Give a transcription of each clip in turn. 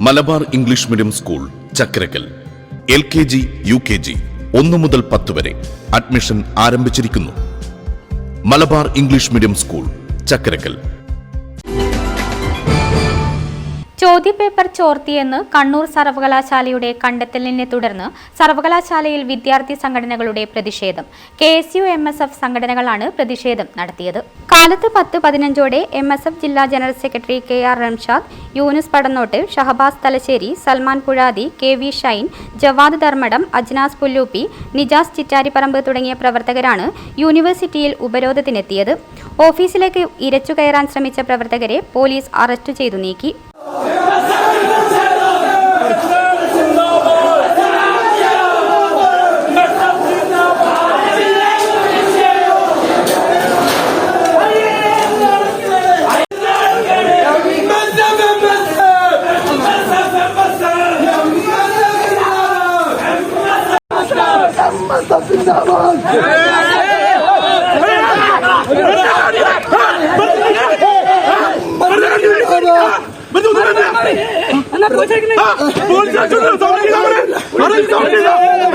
Malabar English medium school Chakkarakkal L K G U K G ഒന്നു മുതൽ പത്ത് വരെ അഡ്മിഷൻ ആരംഭിച്ചിരിക്കുന്നു. Malabar English medium school Chakkarakkal ചോദ്യപേപ്പർ ചോർത്തിയെന്ന് കണ്ണൂർ സർവകലാശാലയുടെ കണ്ടെത്തലിനെ തുടർന്ന് സർവകലാശാലയിൽ വിദ്യാർത്ഥി സംഘടനകളുടെ പ്രതിഷേധം. K S U M S F സംഘടനകളാണ് പ്രതിഷേധം നടത്തിയത്. കാലത്ത് പത്ത് പതിനഞ്ചോടെ എം എസ് എഫ് ജില്ലാ general secretary K R Ramshad Yunus Padannot Shahabaz Thalassery Salman Puzhathi K V Shine Jawad Dharmadam Ajnas Pulluppi Nijas Chittariparamba തുടങ്ങിയ പ്രവർത്തകരാണ് യൂണിവേഴ്സിറ്റിയിൽ ഉപരോധത്തിനെത്തിയത്. ഓഫീസിലേക്ക് ഇരച്ചു കയറാൻ ശ്രമിച്ച പ്രവർത്തകരെ പോലീസ് അറസ്റ്റ് ചെയ്തു നീക്കി. منتصر النهضان أنا بقول لك أنا بقول لك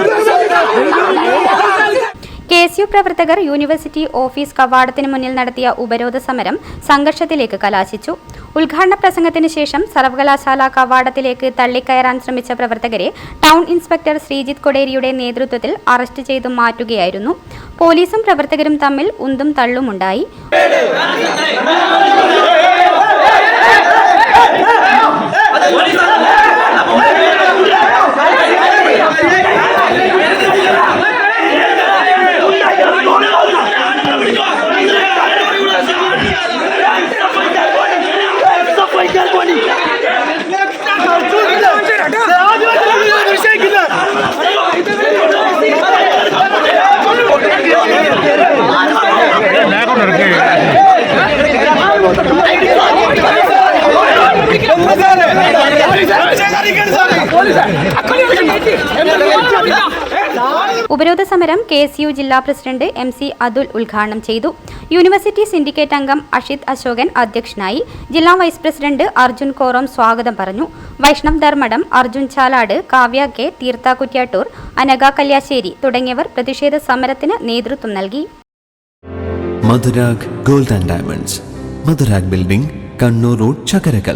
യു പ്രവർത്തകർ യൂണിവേഴ്സിറ്റി ഓഫീസ് കവാടത്തിന് മുന്നിൽ നടത്തിയ ഉപരോധ സമരം സംഘർഷത്തിലേക്ക് കലാശിച്ചു. ഉദ്ഘാടന പ്രസംഗത്തിന് ശേഷം സർവകലാശാല കവാടത്തിലേക്ക് തള്ളിക്കയറാൻ ശ്രമിച്ച പ്രവർത്തകരെ ടൗൺ ഇൻസ്പെക്ടർ ശ്രീജിത്ത് കൊടേരിയുടെ നേതൃത്വത്തിൽ അറസ്റ്റ് ചെയ്തു മാറ്റുകയായിരുന്നു. പോലീസും പ്രവർത്തകരും തമ്മിൽ ഉന്തും തള്ളുമുണ്ടായി. ഉപരോധ സമരം കെ എസ് യു ജില്ലാ പ്രസിഡന്റ് എം സി അതുൽ ഉദ്ഘാടനം ചെയ്തു. യൂണിവേഴ്സിറ്റി സിൻഡിക്കേറ്റ് അംഗം അഷിത് അശോകൻ അധ്യക്ഷനായി ജില്ലാ വൈസ് പ്രസിഡന്റ് അർജുൻ കോറോം സ്വാഗതം പറഞ്ഞു. വൈഷ്ണവ് ധർമ്മടം അർജുൻ ചാലാട് കാവ്യ കെ തീർത്ഥ കുറ്റ്യാട്ടൂർ അനഘ കല്യാശ്ശേരി തുടങ്ങിയവർ പ്രതിഷേധ സമരത്തിന് നേതൃത്വം നൽകി. Madhurag gold and diamonds Madhurag building Kannur road Chakkarakkal